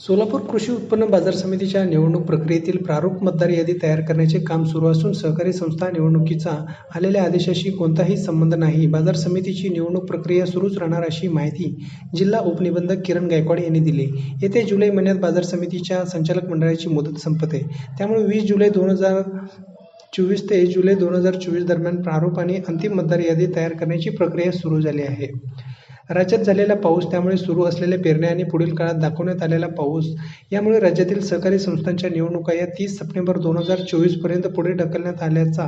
सोलापूर कृषी उत्पन्न बाजार समितीच्या निवडणूक प्रक्रियेतील प्रारूप मतदार यादी तयार करण्याचे काम सुरू असून सहकारी संस्था निवडणुकीचा आलेल्या आदेशाशी कोणताही संबंध नाही. बाजार समितीची निवडणूक प्रक्रिया सुरूच राहणार अशी माहिती जिल्हा उपनिबंधक किरण गायकवाड यांनी दिली. येत्या जुलै महिन्यात बाजार समितीच्या संचालक मंडळाची मुदत संपते त्यामुळे वीस जुलै दोन हजार चोवीस ते जुलै दोन हजार चोवीस दरम्यान प्रारूप आणि अंतिम मतदार यादी तयार करण्याची प्रक्रिया सुरू झाली आहे. राज्यात झालेला पाऊस त्यामुळे सुरू असलेल्या पेरण्या आणि पुढील काळात दाखवण्यात आलेला पाऊस यामुळे राज्यातील सहकारी संस्थांच्या निवडणुका या तीस सप्टेंबर दोन हजार चोवीसपर्यंत पुढे ढकलण्यात आल्याचा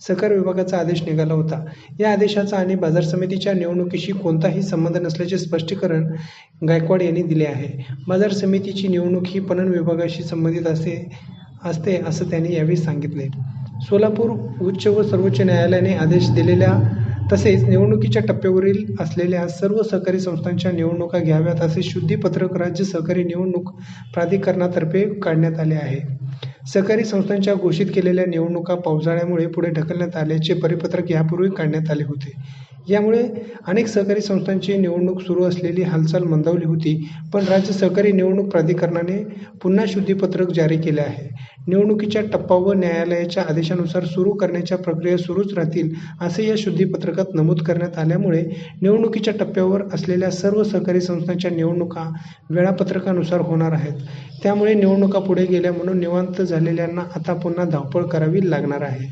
सहकार विभागाचा आदेश निघाला होता. या आदेशाचा आणि बाजार समितीच्या निवडणुकीशी कोणताही संबंध नसल्याचे स्पष्टीकरण गायकवाड यांनी दिले आहे. बाजार समितीची निवडणूक ही पणन विभागाशी संबंधित असे असते असं त्यांनी यावेळी सांगितले. सोलापूर उच्च व सर्वोच्च न्यायालयाने आदेश दिलेल्या तसेच निवडणुकीच्या टप्प्यावरील असलेल्या सर्व सहकारी संस्थांच्या निवडणुका घ्याव्यात असे शुद्धीपत्रक राज्य सहकारी निवडणूक प्राधिकरणातर्फे काढण्यात आले आहे. सहकारी संस्थांच्या घोषित केलेल्या निवडणुका पावसाळ्यामुळे पुढे ढकलण्यात आल्याचे परिपत्रक यापूर्वी काढण्यात आले होते. यामुळे अनेक सहकारी संस्थांची निवडणूक सुरू असलेली हालचाल मंदावली होती पण राज्य सहकारी निवडणूक प्राधिकरणाने पुन्हा शुद्धीपत्रक जारी केले आहे. निवडणुकीच्या टप्पा व न्यायालयाच्या आदेशानुसार सुरू करण्याच्या प्रक्रिया सुरूच राहतील असे या शुद्धीपत्रकात नमूद करण्यात आल्यामुळे निवडणुकीच्या टप्प्यावर असलेल्या सर्व सहकारी संस्थांच्या निवडणुका वेळापत्रकानुसार होणार आहेत. त्यामुळे निवडणुका पुढे गेल्या म्हणून निवांत झालेल्यांना आता पुन्हा धावपळ करावी लागणार आहे.